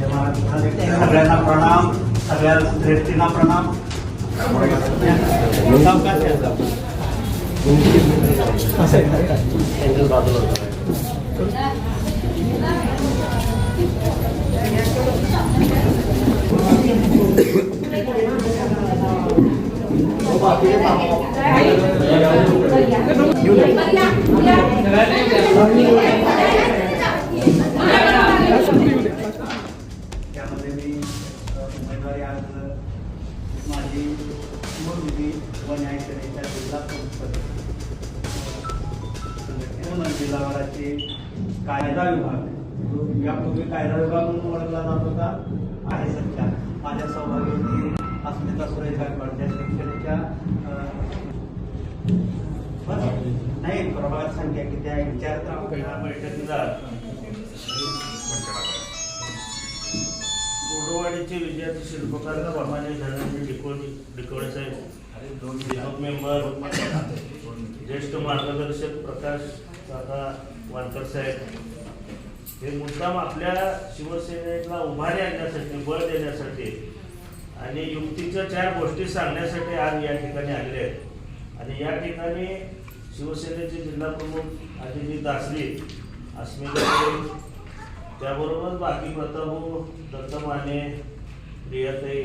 सगळ्यांना प्रणाम सगळ्या श्रेष्ठींना प्रणाम. माझी मूळविधी व न्यायसेनेच्या जिल्हा संसद संघटनेनं जिल्हाभराचे कायदा विभाग. यापूर्वी कायदा विभाग म्हणून ओळखला जात होता. आहे सध्या. माझ्या सहभागी अस्मिता सुरेश गायकवाड त्या शिक्षणाच्या नाही प्रभागात संख्या किती आहे? विचारत राहू. या बैठकीला बोर्डवाडीचे विद्यार्थी शिल्पकार प्रमाणे धनंजय डिकोळे डिकोळे साहेब दोन मेंबर ज्येष्ठ मार्गदर्शक प्रकाश काका वानकर साहेब. हे मुद्दाम आपल्या शिवसेनेला उभारी आणण्यासाठी बळ देण्यासाठी आणि युक्तीच्या चार गोष्टी सांगण्यासाठी आज या ठिकाणी आले आहेत. आणि या ठिकाणी शिवसेनेचे जिल्हा प्रमुख अजितजी दासरी अस्मिता त्याबरोबर बाकी प्रतापू दत्त माने प्रियाताई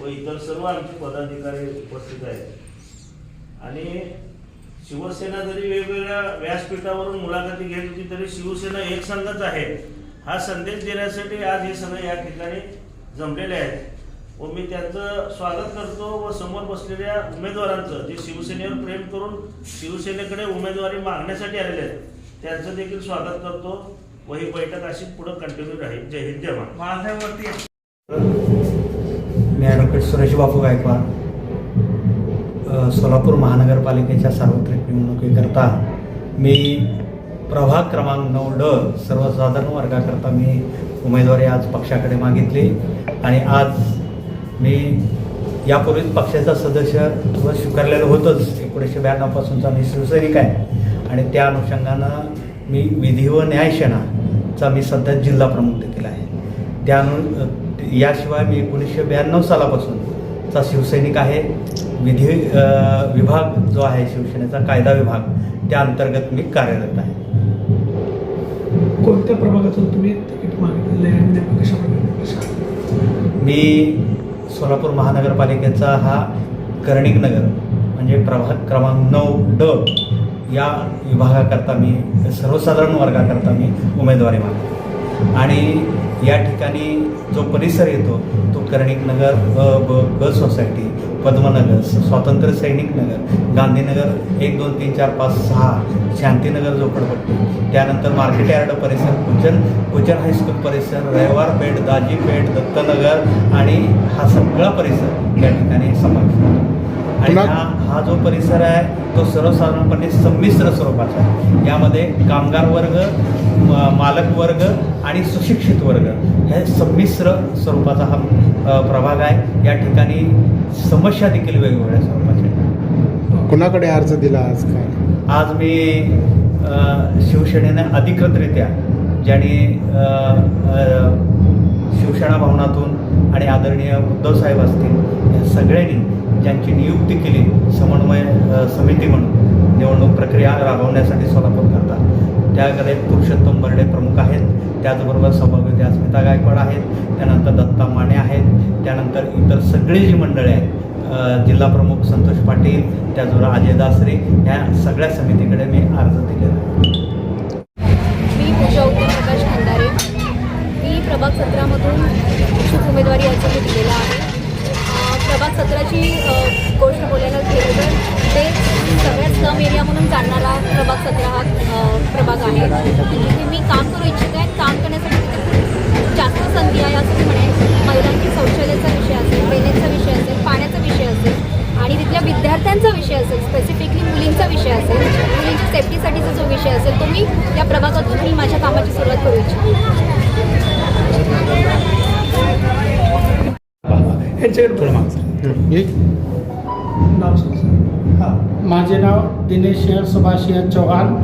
व इतर सर्व आमचे पदाधिकारी उपस्थित आहेत. आणि शिवसेना जरी वेगवेगळ्या व्यासपीठावरून मुलाखती घेत होती तरी शिवसेना एक संघच आहे. हा संदेश देण्यासाठी आज हे सगळे या ठिकाणी जमलेले आहेत. व मी त्यांचं स्वागत करतो व समोर बसलेल्या उमेदवारांचं जे शिवसेनेवर प्रेम करून शिवसेनेकडे उमेदवारी मागण्यासाठी आलेले आहेत त्यांचं देखील स्वागत करतो. व ही बैठक अशी पुढे कंटिन्यू राहील. जय हिंद जय महाराष्ट्र. मी ॲडव्होकेट सुरेश बापू गायकवाड सोलापूर महानगरपालिकेच्या सार्वत्रिक निवडणुकीकरता मी प्रभाग क्रमांक नऊ ड सर्वसाधारण वर्गाकरता मी उमेदवारी आज पक्षाकडे मागितली आणि आज मी यापूर्वीच पक्षाचा सदस्य व स्वीकारलेलं होतंच. एकोणीसशे ब्याण्णवपासूनचा मी शिवसैनिक आहे आणि त्या अनुषंगानं मी विधी व न्यायसेनाचा मी सध्या जिल्हा प्रमुख देखील आहे. त्या अनु याशिवाय मी एकोणीसशे ब्याण्णव सालापासूनचा शिवसैनिक आहे. विधी विभाग जो आहे शिवसेनेचा कायदा विभाग त्या अंतर्गत मी कार्यरत आहे. कोणत्या प्रभागातून तुम्ही तिकीट कशा मी सोलापूर महानगरपालिकेचा हा कर्णिक नगर म्हणजे प्रभाग क्रमांक नऊ ड या विभागाकरता मी सर्वसाधारण वर्गाकरता मी उमेदवारी मागतो. आणि या ठिकाणी जो परिसर येतो तो कर्णिक नगर अ ब ग सोसायटी पद्मनगर स्वातंत्र्य सैनिक नगर गांधीनगर एक दोन तीन चार पाच सहा शांतीनगर झोपडपट्टी त्यानंतर मार्केट यार्ड परिसर कुचन कुचन हायस्कूल परिसर रविवार पेठ दाजी पेठ दत्तनगर आणि हा सगळा परिसर या ठिकाणी समावेश. आणि हा हा जो परिसर आहे तो सर्वसाधारणपणे संमिश्र स्वरूपाचा आहे यामध्ये कामगार वर्ग मालक वर्ग आणि सुशिक्षित वर्ग हे संमिश्र स्वरूपाचा हा प्रभाग आहे. या ठिकाणी समस्या देखील वेगवेगळ्या स्वरूपाच्या कुणाकडे अर्ज दिला आज काय आज मी शिवसेनेनं अधिकृतरित्या ज्यांनी शिवसेना भवनातून आणि आदरणीय उद्धवसाहेब असतील या सगळ्यांनी ज्यांची नियुक्ती केली समन्वय समिती म्हणून निवडणूक प्रक्रिया राबवण्यासाठी सोलापूर करता त्याकडे पुरुषोत्तम बर्डे प्रमुख आहेत. त्याचबरोबर सभागृती अस्मिता गायकवाड आहेत. त्यानंतर दत्ता माने आहेत. त्यानंतर इतर सगळी जी मंडळे आहेत जिल्हा प्रमुख संतोष पाटील त्याचबरोबर अजय दासरे ह्या सगळ्या समितीकडे मी अर्ज दिलेला मी पूजा प्रकाश खंडारे. मी प्रभाग सत्रामधून इच्छुक उमेदवारी अर्ज मी दिलेला आहे. प्रभाग सत्राची गोष्ट बोलायला गेलं तर ते सगळ्यात कम एरिया म्हणून चालणारा प्रभाग सत्र हा आहे. तिथे मी काम करू इच्छित आहे काम करण्यासाठी तिथे खूप जास्त संधी आहे असं मी म्हणेन. महिलांची शौचालयाचा विषय असेल ड्रेनेजचा विषय असेल पाण्याचा विषय असेल आणि तिथल्या विद्यार्थ्यांचा विषय असेल स्पेसिफिकली मुलींचा विषय असेल मुलींच्या सेफ्टीसाठीचा जो विषय असेल तो मी या प्रभागातून मी माझ्या कामाची सुरुवात करू इच्छिते. माझे नाव दिनेश सुभाष चौहान.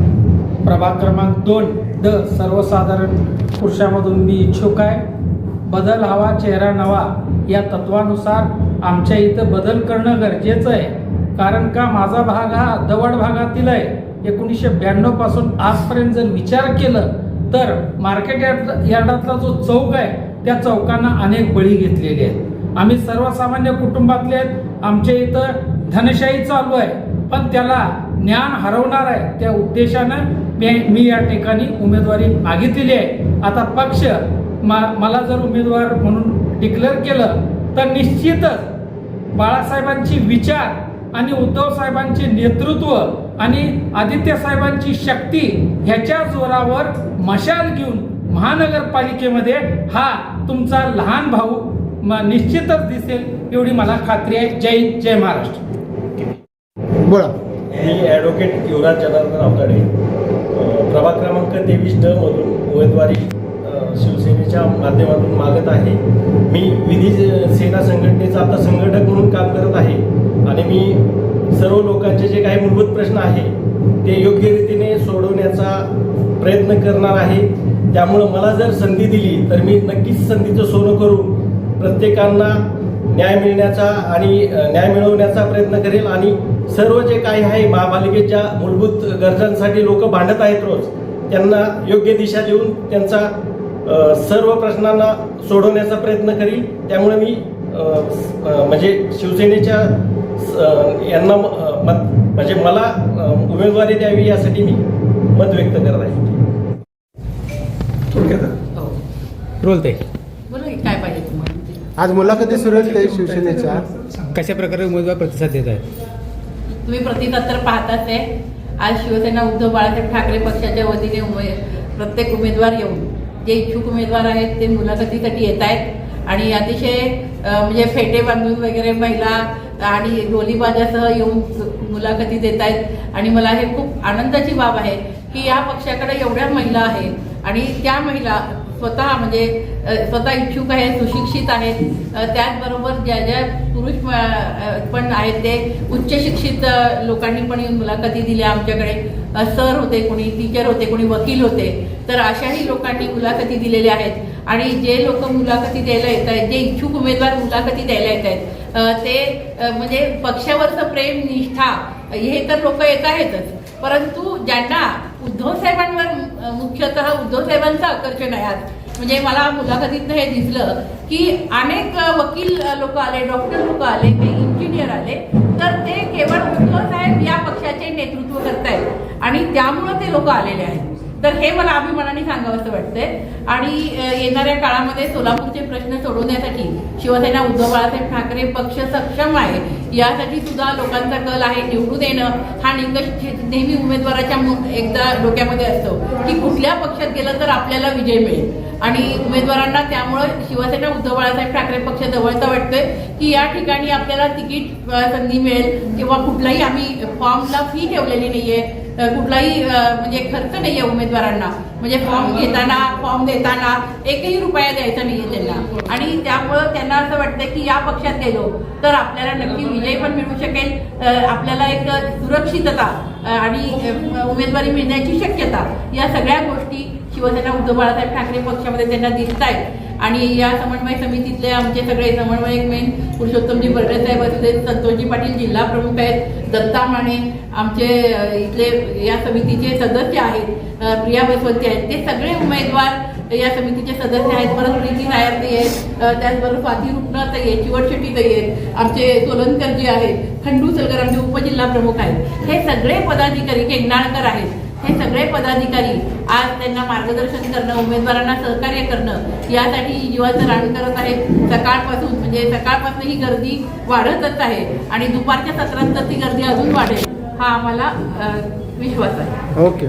प्रभाग क्रमांक दोन द सर्वसाधारण पुरुषामधून मी इच्छुक आहे. बदल हवा चेहरा नवा या तत्वानुसार आमच्या इथं बदल करणं गरजेचं आहे. कारण का माझा भाग हा दवड भागातील आहे. एकोणीसशे ब्याण्णवपासून आजपर्यंत जर विचार केलं तर मार्केट यार्ड यार्डातला जो चौक आहे त्या चौकांना अनेक बळी घेतलेले आहेत. आम्ही सर्वसामान्य कुटुंबातले आहेत. आमच्या इथं धनशाही चालू आहे. पण त्याला ज्ञान हरवणार आहे. त्या उद्देशानं मी मी या ठिकाणी उमेदवारी मागितलेली आहे. आता पक्ष मा- मला जर उमेदवार म्हणून डिक्लेअर केलं तर निश्चितच बाळासाहेबांची विचार आणि उद्धव साहेबांचे नेतृत्व आणि आदित्य साहेबांची शक्ती ह्याच्या जोरावर मशाल घेऊन महानगरपालिकेमध्ये हा तुमचा लहान भाऊ निश्चितच दिसेल एवढी मला खात्री आहे. जय जय महाराष्ट्र. बोला. मी ॲडव्होकेट युवराज जनार्दन आवताडे प्रभाग क्रमांक तेवीस ड मधून उमेदवारी शिवसेनेच्या माध्यमातून मागत आहे. मी विधी सेना संघटनेचा आता संघटक म्हणून काम करत आहे. आणि मी सर्व लोकांचे जे काही मूलभूत प्रश्न आहे ते योग्य रीतीने सोडवण्याचा प्रयत्न करणार आहे. त्यामुळं मला जर संधी दिली तर मी नक्कीच संधीचं सोनं करून प्रत्येकांना न्याय मिळण्याचा आणि न्याय मिळवण्याचा प्रयत्न करेल आणि सर्व जे काही आहे महापालिकेच्या मूलभूत गरजांसाठी लोक भांडत आहेत रोज त्यांना योग्य दिशा देऊन त्यांचा सर्व प्रश्नांना सोडवण्याचा प्रयत्न करील. त्यामुळे मी म्हणजे शिवसेनेच्या यांना मत म्हणजे मला उमेदवारी द्यावी यासाठी मी मत व्यक्त करत आहे. थोडक्यात. रोलते बोला की काय पाहिजे तुम्हाला आज मुलाखती सुरू आहेत शिवसेनेच्या. कशा प्रकारे उमेदवार प्रतिसाद देत आहेत? तुम्ही प्रतिसाद तर पाहताच आहे. आज शिवसेना उद्धव बाळासाहेब ठाकरे पक्षाच्या वतीने उमे प्रत्येक उमेदवार येऊन जे इच्छुक उमेदवार आहेत ते मुलाखतीसाठी येत आहेत. आणि अतिशय म्हणजे फेटे बांधून वगैरे महिला आणि ढोलीबाजासह येऊन मुलाखती देत आहेत. आणि मला हे खूप आनंदाची बाब आहे की या पक्षाकडे एवढ्या महिला आहेत आणि त्या महिला स्वतः म्हणजे स्वतः इच्छुक आहेत सुशिक्षित आहेत. त्याचबरोबर ज्या ज्या पुरुष पण आहेत ते उच्च शिक्षित लोकांनी पण येऊन मुलाखती दिल्या आमच्याकडे. सर होते कोणी टीचर होते कोणी वकील होते. तर अशाही लोकांनी मुलाखती दिलेल्या आहेत. आणि जे लोक मुलाखती द्यायला येत आहेत जे इच्छुक उमेदवार मुलाखती द्यायला येत आहेत ते म्हणजे पक्षावरचं प्रेम निष्ठा हे तर लोक येत आहेतच. परंतु ज्यांना उद्धव साहेबांवर मुख्यतः उद्धव साहेबांचं आकर्षण आहे आज म्हणजे मला मुलाखतीतनं हे दिसलं की अनेक वकील लोक आले डॉक्टर लोक आले काही इंजिनियर आले तर ते केवळ उद्धव साहेब या पक्षाचे नेतृत्व करतायत आणि त्यामुळं ते लोक आलेले आहेत. तर हे मला अभिमानाने सांगावंसं वाटतंय. आणि येणाऱ्या काळामध्ये सोलापूरचे प्रश्न सोडवण्यासाठी शिवसेना उद्धव बाळासाहेब ठाकरे पक्ष सक्षम आहे. यासाठी सुद्धा लोकांचा कल आहे निवडून येणं हा निकष नेहमी उमेदवाराच्या एकदा डोक्यामध्ये असतो की कुठल्या पक्षात गेलं तर आपल्याला विजय मिळेल. आणि उमेदवारांना त्यामुळं शिवसेना उद्धव बाळासाहेब ठाकरे पक्ष जवळचा वाटतोय की या ठिकाणी आपल्याला तिकीट संधी मिळेल. किंवा कुठलाही आम्ही फॉर्मला फी ठेवलेली नाहीये. कुठलाही म्हणजे खर्च नाहीये उमेदवारांना. म्हणजे फॉर्म घेताना फॉर्म देताना एकही रुपया द्यायचा नाहीये त्यांना. आणि त्यामुळं त्यांना असं वाटतं की या पक्षात गेलो तर आपल्याला नक्की विजय पण मिळू शकेल. आपल्याला एक सुरक्षितता आणि उमेदवारी मिळण्याची शक्यता या सगळ्या गोष्टी शिवसेना उद्धव बाळासाहेब ठाकरे पक्षामध्ये त्यांना दिसत आहेत आणि या समन्वय समितीतले आमचे सगळे समन्वयक मेन पुरुषोत्तमजी बर्डे साहेब असले संतोषजी पाटील जिल्हा प्रमुख आहेत दत्ता माने आमचे इथले या समितीचे सदस्य आहेत प्रिया बसवंती आहेत. ते सगळे उमेदवार या समितीचे सदस्य आहेत. परत प्रीती नायर ते आहेत त्याचबरोबर स्वाती रुग्ण ताई आहेत चिवट शेट्टी ताई आहेत आमचे सोलनकर जे आहेत खंडू सलगर आमचे उपजिल्हा प्रमुख आहेत. हे सगळे पदाधिकारी केंगणाळकर आहेत. हे सगळे पदाधिकारी आज त्यांना मार्गदर्शन करणं उमेदवारांना सहकार्य करणं यासाठी जीवाचं रान करत आहेत. सकाळपासून म्हणजे सकाळपासून ही गर्दी वाढतच आहे आणि दुपारच्या सत्रात तर ती गर्दी अजून वाढेल हा आम्हाला विश्वास आहे. ओके.